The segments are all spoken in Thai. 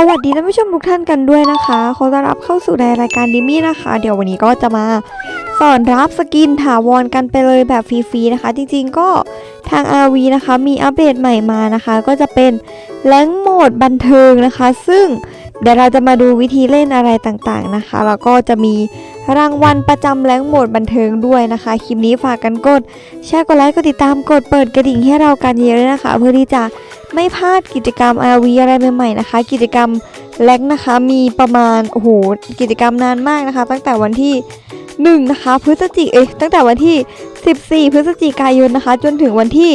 สวัสดีท่านผู้ชมทุกท่านกันด้วยนะคะขอต้อนรับเข้าสู่ในรายการดิมี่นะคะ เดี๋ยววันนี้ก็จะมาสอนรับสกินถาวรกันไปเลยแบบฟรีๆนะคะ จริงๆก็ทาง RV นะคะมีอัปเดตใหม่มานะคะ ก็จะเป็นแรงโหมดบันเทิงนะคะ ซึ่ง เดี๋ยวเราจะมาดูวิธีเล่นอะไรต่างๆนะคะ แล้วก็จะมีรางวัลประจำแรงโหมดบันเทิงด้วยนะคะ คลิปนี้ฝากกันกด แชร์กดไลค์กดติดตามกดเปิดกระดิ่งให้เรากันเยอะๆนะคะ เพื่อที่จะไม่พลาดกิจกรรม RV อะไรใหม่ๆนะคะ กิจกรรมแลกนะคะ มีประมาณโอ้โหกิจกรรมนานมากนะคะ ตั้งแต่วันที่1นะคะพฤศจิกเอ้ยตั้งแต่วันที่ 14 พฤศจิกายนนะคะ จนถึงวันที่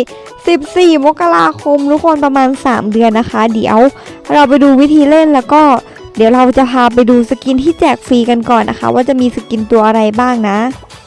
14 มกราคมทุกคนประมาณ 3 เดือนนะคะ เดี๋ยวเราไปดูวิธีเล่นแล้วก็เดี๋ยวเราจะพาไปดูสกินที่แจกฟรีกันก่อนนะคะ ว่าจะมีสกินตัวอะไรบ้างนะ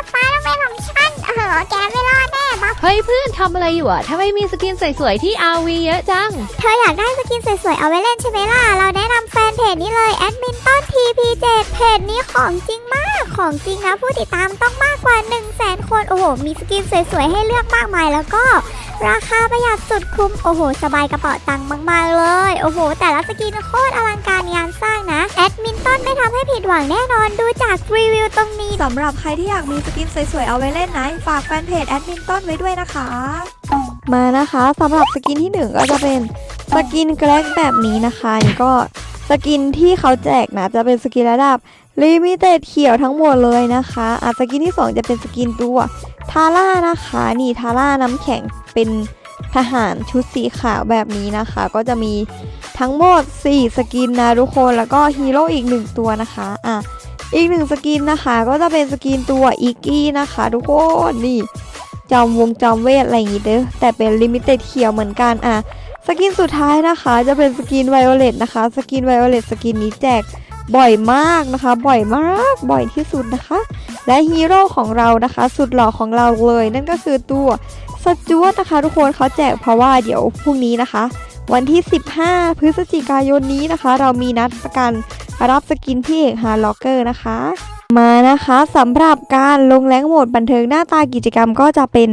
ยตีเลยบัฟฟ้าต้องเป็นของฉันเออแกไม่รอดแน่บัฟเฮ้ยเพื่อนทำอะไรอยู่อะทำไมมีสกินสวยๆที่ RV เยอะจัง เธออยากได้สกินสวยๆ เอาไว้เล่นใช่ไหมล่ะ เราแนะนำแฟนเพจนี้เลยแอดมินต้น TP7 เพจนี้ของจริงมาก ของจริงนะผู้ติดตามต้องมากกว่า 1 0 0 0 0แสนคน โอ้โห มีสกินสวยๆ ให้เลือกมากมายแล้วก็ ราคาประหยัดสุดคุ้ม โอ้โห สบายกระเป๋าตังค์มาก ๆ เลย โอ้โห แต่ละสกินโคตรอลังการงานสร้างนะ แอดมินต้นไม่ทำให้ผิดหวังแน่นอนดูจากรีวิวตรงนี้สำหรับใครที่อยากมีสกินสวย ๆ เอาไว้เล่นนะ ฝากแฟนเพจแอดมินต้นไว้ด้วยนะคะ มานะคะสำหรับสกินที่หนึ่งก็จะเป็นสกินแกลกแบบนี้นะคะนี่ก็สกินที่เขาแจกนะจะเป็นสกินระดับลิมิเต็ดเขียวทั้งหมดเลยนะคะอะสกินที่สองจะเป็นสกินตัว ทาร่านะคะนี่ทาร่าน้ำแข็งเป็นทหารชุดสีขาวแบบนี้นะคะ ก็จะมีทั้งหมด 4 สกินนะทุกคนแล้วก็ฮีโร่อีก 1 ตัวนะคะอะอีกหนึ่งสกินนะคะ ก็จะเป็นสกินตัวอีกี้นะคะ ทุกคนนี่จอมวงจอมเวทอะไรอย่างงี้เด้อแต่เป็นลิมิเต็ดเขียวเหมือนกันอะสกินสุดท้ายนะคะ จะเป็นสกินไวโอเลตนะคะ สกินไวโอเลตสกินนี้แจก บ่อยมากนะคะ บ่อยมากบ่อยที่สุดนะคะ และฮีโร่ของเรานะคะ สุดหล่อของเราเลย นั่นก็คือตัวสจวตนะคะ ทุกคนเขาแจกเพราะว่าเดี๋ยวพรุ่งนี้นะคะ วันที่ 15 พฤศจิกายนนี้นะคะ เรามีนัดประกันรับสกินพี่เอกฮาร์ล็อกเกอร์นะคะมานะคะสำหรับการลงแรงโหมดบันเทิงหน้าตากิจกรรมก็จะเป็น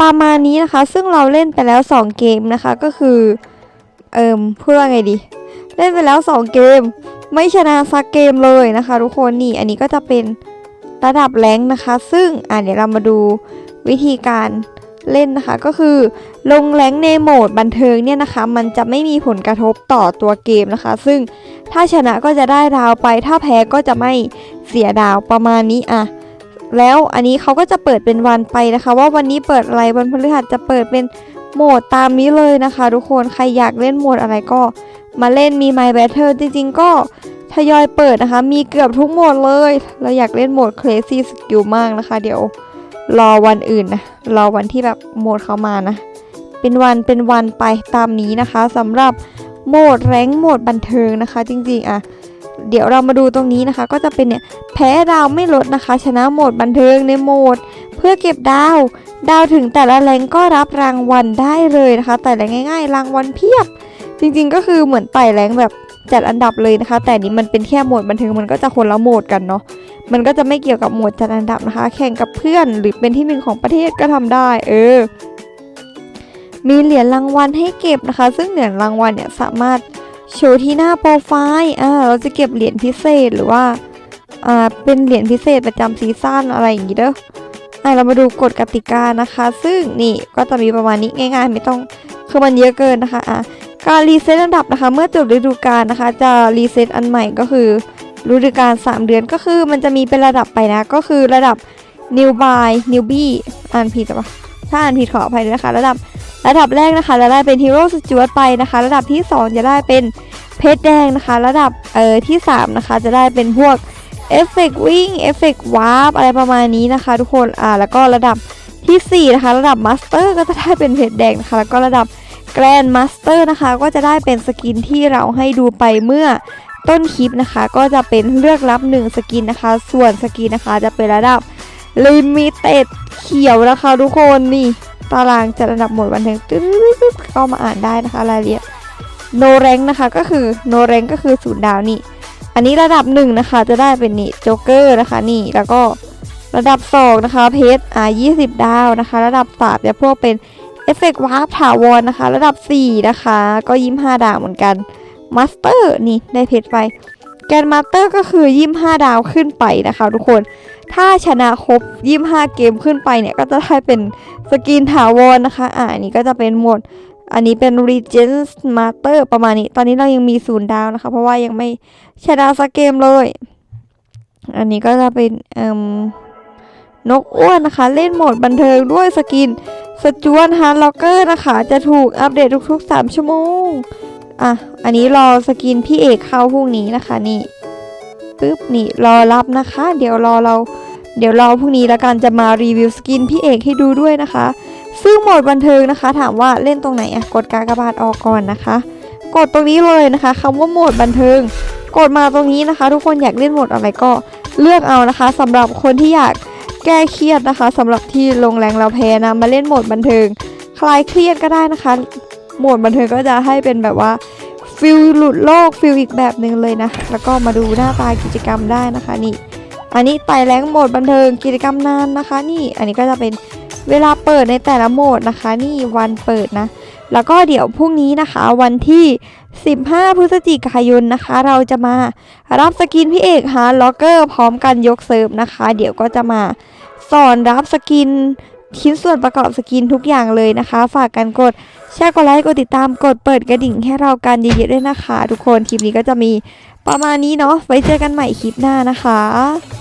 ประมาณนี้นะคะ ซึ่งเราเล่นไปแล้ว 2 เกมนะคะก็คือ เอิมพูดว่าไงดี เล่นไปแล้ว 2 เกม ไม่ชนะสักเกมเลยนะคะทุกคนนี่อันนี้ก็จะเป็นระดับแรงนะคะ ซึ่งอะเดี๋ยวเรามาดูวิธีการเล่นนะคะก็คือลงแรงในโหมดบันเทิงเนี่ยนะคะ มันจะไม่มีผลกระทบต่อตัวเกมนะคะ ซึ่งถ้าชนะก็จะได้ดาวไป ถ้าแพ้ก็จะไม่เสียดาวประมาณนี้อะแล้วอันนี้เขาก็จะเปิดเป็นวันไปนะคะ ว่าวันนี้เปิดอะไรวันพฤหัสจะเปิดเป็นโหมดตามนี้เลยนะคะ ทุกคนใครอยากเล่นโหมดอะไรก็ มาเล่นมี My Battle จริงๆ ก็ทยอยเปิดนะคะ มีเกือบทุกโหมดเลย เราอยากเล่นโหมด Crazy Skill มากนะคะ เดี๋ยวรอวันอื่นนะ รอวันที่แบบโหมดเขามานะ เป็นวันเป็นวันไปตามนี้นะคะสำหรับโหมดแรงโหมดบันเทิงนะคะ จริงๆอะเดี๋ยวเรามาดูตรงนี้นะคะ ก็จะเป็นเนี่ยแพ้ดาวไม่ลดนะคะ ชนะโหมดบันเทิงในโหมด เพื่อเก็บดาว ดาวถึงแต่ละแรงก็รับรางวัลได้เลยนะคะ แต่แรงง่าย ๆ รางวัลเพียบ จริงๆก็คือเหมือนไต่แรงแบบจัดอันดับเลยนะคะ แต่นี้มันเป็นแค่โหมดบันเทิงมันก็จะคนละโหมดกันเนาะมันก็จะไม่เกี่ยวกับโหมดจัดอันดับนะคะ แข่งกับเพื่อนหรือเป็นที่หนึ่งของประเทศก็ทำได้ เออ มีเหรียญรางวัลให้เก็บนะคะ ซึ่งเหรียญรางวัลเนี่ยสามารถโชว์ที่หน้าโปรไฟล์อ่าเราจะเก็บเหรียญพิเศษหรือว่าอ่าเป็นเหรียญพิเศษประจำซีซั่นอะไรอย่างงี้เด้ออ่าเรามาดูกฎกติกานะคะ ซึ่งนี่ก็จะมีประมาณนี้ง่ายๆ ไม่ต้องคือมันเยอะเกินนะคะอ่า การรีเซ็ตอันดับนะคะ เมื่อจบฤดูกาลนะคะ จะรีเซ็ตอันใหม่ก็คือฤดูกาล3 เดือนก็คือมันจะมีเป็นระดับไปนะ ก็คือระดับ new by New B อ่านผิดปะถ้าอ่านผิดขออภัยนะคะ ระดับระดับแรกนะคะจะได้เป็นฮีโร่สจวตไปนะคะ ระดับที่ 2 จะได้เป็นเพชรแดงนะคะ ระดับเอ่อที่ 3 นะคะ จะได้เป็นพวกเอฟเฟกวิ่งเอฟเฟกวาร์ปอะไรประมาณนี้นะคะ ทุกคนอ่าแล้วก็ระดับทีสี่4 นะคะ ระดับมาสเตอร์ก็จะได้เป็นเพจแดงนะคะ แล้วก็ระดับ แกรนด์มาสเตอร์นะคะ ก็จะได้เป็นสกินที่เราให้ดูไปเมื่อต้นคลิปนะคะ ก็จะเป็นเลือกรับ 1 สกินนะคะ ส่วนสกินนะคะจะเป็นระดับลิมิเต็ดเขียวนะคะทุกคนนี่ตารางจะระดับหมดวันเทิงตึ๊ดๆๆก็มาอ่านได้นะคะรายละเอียดโนแรงนะคะก็คือโนแรงก็คือศูนย์ดาวนี่ อันนี้ระดับหนึ่งนะคะจะได้เป็นนี่โจ๊กเกอร์นะคะนี่แล้วก็ระดับสองนะคะเพชรอ่า20ดาวนะคะ ระดับสามจะพวกเป็น เอฟเฟกต์วาร์ปถาวรนะคะ ระดับ 4 นะคะ ก็25ดาวเหมือนกันมาสเตอร์นี่ได้เพชรไป แกนมาสเตอร์ก็คือ25ดาวขึ้นไปนะคะ ทุกคน ถ้าชนะครบ25เกมขึ้นไปเนี่ย ก็จะได้เป็นสกินถาวรนะคะ อ่าอันนี้ก็จะเป็นหมวดอันนี้เป็น Regent Master ประมาณนี้ ตอนนี้เรายังมีศูนย์ดาวนะคะ เพราะว่ายังไม่ชนะสักเกมเลย อันนี้ก็จะเป็นเอ่ม นกอ้วนนะคะ เล่นโหมดบันเทิงด้วยสกินสจวนฮาร์ล็อกเกอร์นะคะ จะถูกอัปเดตทุกๆ 3 ชั่วโมง อะ อันนี้รอสกินพี่เอกเข้าพรุ่งนี้นะคะนี่ปึ๊บนี่รอรับนะคะ เดี๋ยวรอเรา เดี๋ยวรอพรุ่งนี้แล้วกันจะมารีวิวสกินพี่เอกให้ดูด้วยนะคะ ซึ่งโหมดบันเทิงนะคะ ถามว่าเล่นตรงไหนอะกดกากบาทออกก่อนนะคะ กดตรงนี้เลยนะคะคำว่าโหมดบันเทิง กดมาตรงนี้นะคะ ทุกคนอยากเล่นโหมดอะไรก็เลือกเอานะคะสำหรับคนที่อยาก แก้เครียดนะคะสำหรับที่ลงแรงเราแพ้นะมาเล่นโหมดบันเทิง คลายเครียดก็ได้นะคะ โหมดบันเทิงก็จะให้เป็นแบบว่าฟิลหลุดโลกฟิลอีกแบบหนึ่งเลยนะแล้วก็มาดูหน้าตากิจกรรมได้นะคะนี่ อันนี้ไต่แรงโหมดบันเทิงกิจกรรมนานนะคะ นี่อันนี้ก็จะเป็นเวลาเปิดในแต่ละโหมดนะคะ นี่วันเปิดนะ แล้วก็เดี๋ยวพรุ่งนี้นะคะ วันที่ 15 พฤศจิกายนนะคะ เราจะมารับสกินพี่เอกฮาร์ล็อกเกอร์พร้อมกันยกเซิร์ฟนะคะ เดี๋ยวก็จะมาสอนรับสกินชิ้นส่วนประกอบสกินทุกอย่างเลยนะคะ ฝากกันกดแชร์กดไลค์กดติดตามกดเปิดกระดิ่งให้เรากันเยอะๆด้วยนะคะ ทุกคนคลิปนี้ก็จะมีประมาณนี้เนาะไว้เจอกันใหม่คลิปหน้านะคะ